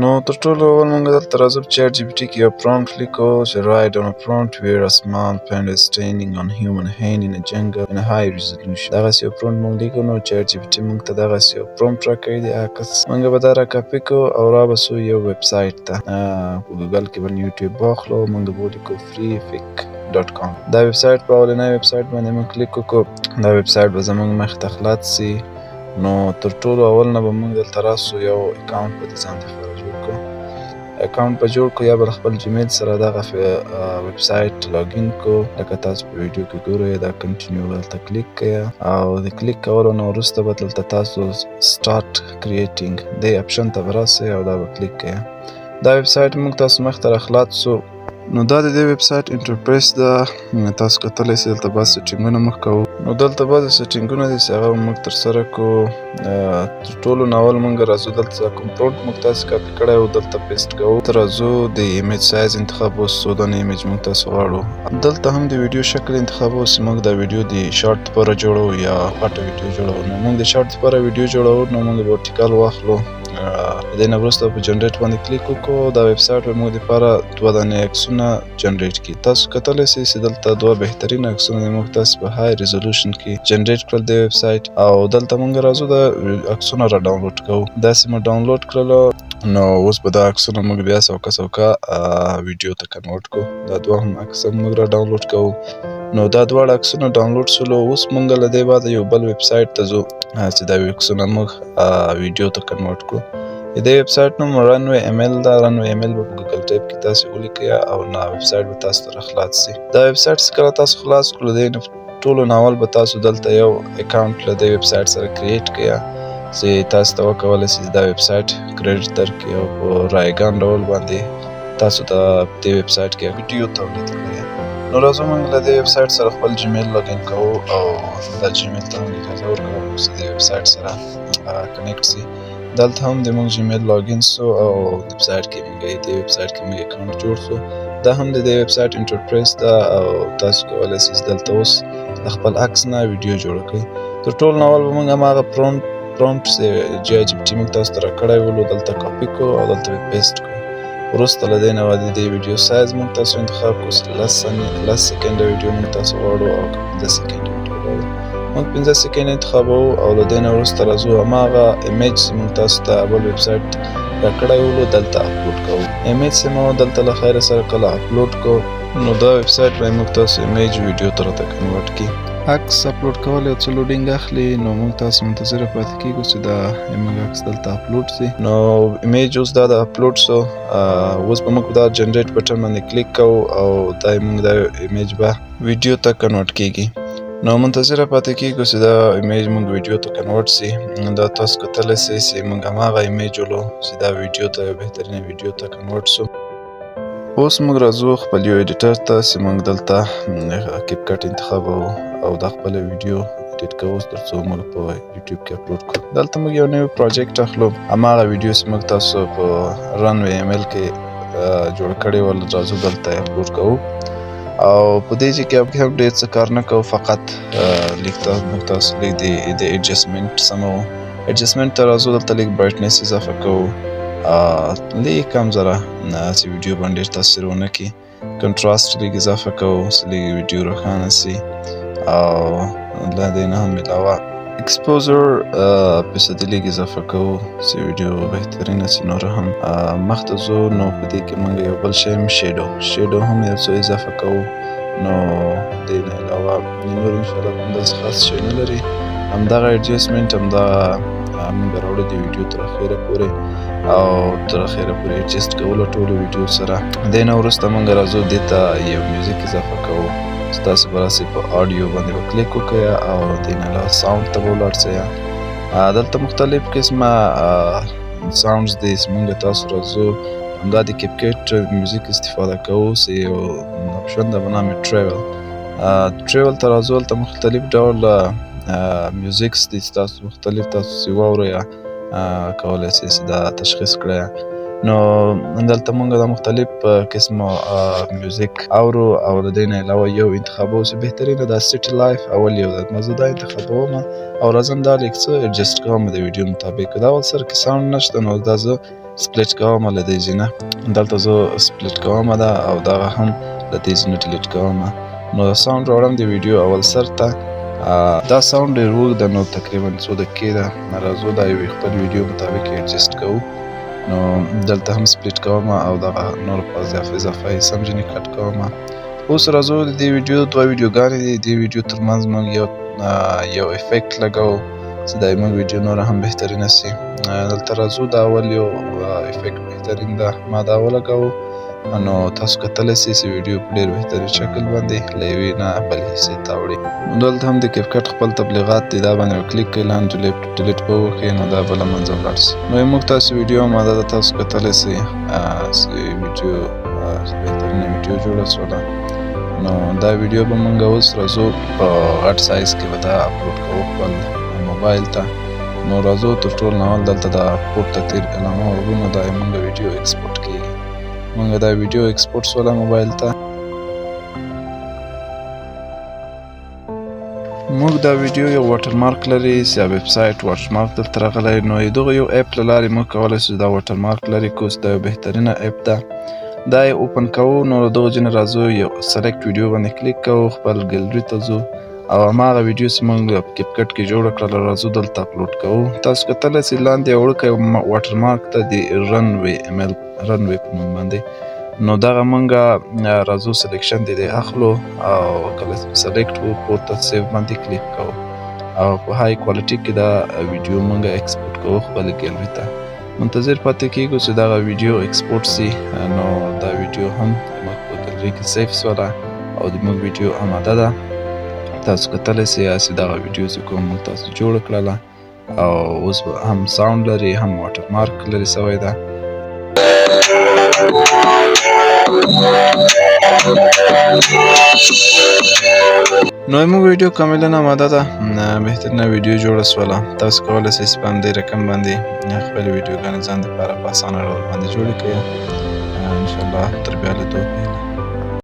نو تر ټولو اول مونږ دلته راځو په چیټ جی پي ټي کې یو پرومپټ لیکو چې on a prompt where a small pen is standing on human hand in a jungle in a high resolution. دغسې یو پرومپټ مونږ لیکو نو چیټ جی پي ټي مونږ ته دغسې یو پرومپټ راکوي د عکس مونږ به دا راکاپي کړو او رابسو یو ویب سایټ ته په ګوګل کې به یوټیوب واخلو مونږ به ولیکو free fik ډاټ کام دا ویب سایټ په اولنی ویب سایټ باندې مونږ کلیک وکړو دا ویب سایټ به زمونږ مخې ته خلاص سي نو تر ټولو اول نه به مونږ دلته راسو یو اکاونټ به د ځان لپاره جوړ کړو. اکاونټ به جوړ کړو یا به خپل جیمیل سره دغه ویب سایټ لاګین کو لکه تاسو په ویډیو کې ګورئ دا کنټینیو دلته کلیک کړئ. او د کلیک کولو نه وروسته به دلته تاسو سٹارټ کریټینګ دې اپشن ته راسئ او دا به کلیک کړئ. دا ویب سایټ موږ تاسو مخ ته راخلاصو نو دا د دې ویب سایټ انټرپریس ده تاسو کتلی سئ دلته بعض سیټینګونه موږ کوو نو دلته بعضې سیټینګونه دي چې هغه موږ ترسره کوو تر ټولو نه اول موږ راځو دلته کوم پرومپټ موږ تاسو کاپي کړی و دلته پیسټ کوو. دلته راځو د ایمیج سایز انتخابوو څو دانې ایمیج موږ تاسو غواړو. دلته هم د ویډیو شکل انتخابوو چې موږ دا ویډیو د شارټ لپاره جوړوو یا غټه ویډیو جوړوو. نو موږ د شارټ لپاره ویډیو جوړوو نو موږ ورټیکال واخلو د دې نه وروسته په جنریټ باندې کلیک وکړو دا ویب سایټ به موږ لپاره دوه دانې عکسونه جنریټ کړي تاسو کتلی سئ چې دلته دوه بهترین عکسونه موږ تاسو په های ریزولوشن کې جنریټ کړل د ویب سایټ او دلته موږ راځو د عکسونه را ډاونلوډ کوو داسې مو ډاونلوډ کړلو نو اوس به دا عکسونه موږ بیا سوکه سوکه ویډیو ته کنورټ کوو دا دوه هم عکس موږ را ډاونلوډ کوو نو دا دواړه عکسونه ډاونلوډ شولو اوس موږ له دې بعده یو بل ویب سایټ ته ځو. چې دا عکسونه موږ ویډیو ته کنورټ کړو. دې ویب سایټ نوم رنوی ایمیل دا رنوی ایمیل به په ګوګل ټایپ کې تاسو ولیکئ او نه ویب سایټ به تاسو ته خلاص شي. دا ویب چې کله تاسو خلاص کړو د ټولو ناول به تاسو دلته یو اکاونټ له دې ویب سایټ سره کریټ کړئ چې تاسو ته وکولای شئ دا ویب سایټ کریډټ درکړي او په رایګان ډول باندې تاسو ته دې ویب سایټ کې ویډیو تولید کړئ نو راځو موږ له دې ویب سایټ سره خپل جیمیل لاګین کوو او دا جیمیل ته موږ اجازه ورکوو چې دې ویب سایټ سره کنیکټ شي. دلته هم د موږ جیمیل لاګین سو او ویب سایټ کې موږ د ویب سایټ کې موږ اکاونټ جوړ سو دا هم د دې ویب سایټ انټرپریس ده او تاسو کولای شئ دلته اوس د خپل عکس نه ویډیو جوړ کړئ. تر ټولو نه اول به موږ هماغه پرومپټ پرومپټ چې جی آی جی پي ټي موږ تاسو ته راکړی ولو دلته کاپي کړو او دلته پیسټ کړو وروسته له دې نه د دې ویډیو سایز موږ تاسو انتخاب چې لس لس سکنډه ویډیو موږ تاسو غواړو او پنځه سکنډه ویډیو غواړو. موږ پنځه سکنډې انتخابوو او له دې نه وروسته راځو. هماغه ایمیج چې موږ تاسو ته بل ویب سایټ راکړی ولو دلته اپلوډ کوو. ایمیج چې مو دلته له خیره سره کله اپلوډ کو نو دا ویب سایټ به موږ تاسو ایمیج ویډیو ته راته کنورټ کړي عکس اپلوډ کول یو څه لوډینګ اخلي نو موږ تاسو منتظر پاتې کیږو چې دا موږ عکس دلته اپلوډ شي. نو ایمیج اوس دا د اپلوډ سو اوس به موږ دا جنریټ بټن باندې کلیک کوو او دا موږ دا ایمیج به ویډیو ته کنورټ کیږي. نو منتظر پاتې کیږو چې دا ایمیج موږ ویډیو ته کنورټ سي دا تاسو کتلی سئ چې موږ هماغه ایمیج ولو چې دا ویډیو ته بهترینه ویډیو ته کنورټ سو اوس موږ راځو خپل یو ایډیټر ته چې موږ دلته کیپ کټ انتخابوو او دا خپل ویډیو ایډیټ کوو ترڅو موږ په یوټیوب کې اپلوډ کړو. دلته موږ یو نوی پروجیکټ اخلو. هماغه ویډیو چې موږ تاسو په رن وی ایمیل کې جوړ کړی ول راځو دلته اپلوډ کوو. او په دې چې کې هم ډېر څه کار نه کوو فقط لیک تاسو موږ تاسو لیک د ایډجسټمنټ سمو ایډجسټمنټ ته راځو دلته لیک برایټنس اضافه کوو لیک کم ذره چې ویډیو باندې تاثیر ونه کړي کنټراست لیک اضافه کوو چې لیک ویډیو روښانه سي او له دې نه هم علاوه اکسپوزر فیصدي لیک اضافه کوو چې ویډیو بهترینه سي نور هم مخته ځو نو په دې کې موږ یو بل شی هم شیډو شیډو هم یو څه اضافه کوو نو دې نه علاوه نور ان شاء الله همداسې خاص شی نه لري همدغه ایډجسټمنټ همدا موږ راوړو د ویډیو تر اخره پورې او تر اخره پورې ایډجسټ کولو ټولو ویډیو سره. دې نه وروسته موږ راځو دې ته یو میوزیک اضافه کوو. ستاسو به راسي په آډیو باندې به کلیک وکړئ او دې نه علاوه ساوند ته به ولاړ شئ دلته مختلف قسمه ساوندز دي موږ تاسو راځو. همدا د کیپکټ میوزیک استفاده کوو چې یو اپشن به نام ټریول ټریول ته راځو هلته مختلف ډول میوزیکس دي تاسو مختلف تاسو چې کولی شئ چې دا تشخیص کړئ نو دلته مونږ د مختلف قسمو میوزیک اورو او د دې نه علاوه یو انتخابوم چې بهترینه د سټي لایف اول یو د مزه دا انتخابوم او راځم دا لیک څه ایڈجسټ کوم د ویډیو مطابق. دا ول سره کې ساوند نشته نو دا زه سپلیټ کوم له دې ځینه دلته زه سپلیټ کوم دا او دا هم له دې ځینه ډیلیټ کوم نو ساوند راوړم د ویډیو اول سر ته دا ساوند ډېر اوږد ده نو تقریبا څو دقیقې ده. راځو دا یو خپل ویډیو مطابق ایډجسټ کوو. نو دلته هم سپلیټ کوم او دغه نور په اضافه اضافه یې سم ځینې کټ کوم اوس راځو د دې ویډیو دوه ویډیوګانې دي. دې ویډیو ترمنځ موږ یو یو افیکټ لګوو چې د موږ ویډیو نور هم بهترینه سي. دلته راځو دا اول یو افیکټ بهترین ده. ما دا ولګوو نو تاسو کتلی سئ چې ویډیو په ډېر بهترین شکل باندې له یوې نه بلې حصې ته وړي دلته هم د کیفکټ خپل تبلیغات دي دا باندې وکلیک کړئ لاندې ډیلیټ به وکړئ نو دا به له منځه ولاړ سي نو موږ تاسو ویډیو ماده ده تاسو کتلی سئ ویډیو بهترینه ویډیو جوړه سوله نو دا ویډیو به موږ اوس راځو په غټ سایز کې به دا اپلوډ کوو خپل موبایل ته نو راځو تر ټولو نه اول دلته د پورته تیر علامه ورغو دا موږ ویډیو ایکسپورټ کیږي موږ دا ویډیو ایکسپورټ سوله موبایل ته. موږ دا ویډیو یو واټر مارک لري چې ویب سټ واټر مارک دلته راغلی نو دغه یو اپ له لارې موږ کولی شو دا واټر مارک لري کوس دا یو بهترینه اپ ده. دا یې اوپن کوو نو دغه ځینې راځو یو سلیکټ ویډیو باندې کلیک کوو خپل ګلري ته ځو او هماغه ویډیو چې موږ په کیپ کټ کې جوړه کړله راځو دلته اپلوډ کوو. تاسو کتلی سئ لاندې یو وړوکی واټر مارک ته د رن وی ایمیل رن وی په نوم باندې. نو دغه مونږه راځو سلیکشن دی دی اخلو او کله سلیکټ وو پورته سیو باندې کلیک کوو. او په های کوالټي کې دا ویډیو مونږه ایکسپورټ کوو خپل ګیلري ته. منتظر پاتې کیږو چې دغه ویډیو ایکسپورټ سي نو دا ویډیو هم موږ په ګیلري کې سیف سوله او د موږ ویډیو آماده ده تاسو کتلی سئ چې دغه ویډیو چې کوم موږ تاسو جوړه کړله. او اوس هم ساوند لري هم واټر مارک لري سوی ده. نو موږ ویډیو کاملا آماده ده. بهترینه ویډیو جوړه سوله تاسو کولی شئ چې په همدې رقم باندې خپلې ویډیوګانې ځان دپاره په اسانه ډول باندې جوړې کړئ. انشاءالله تر بیا لیدو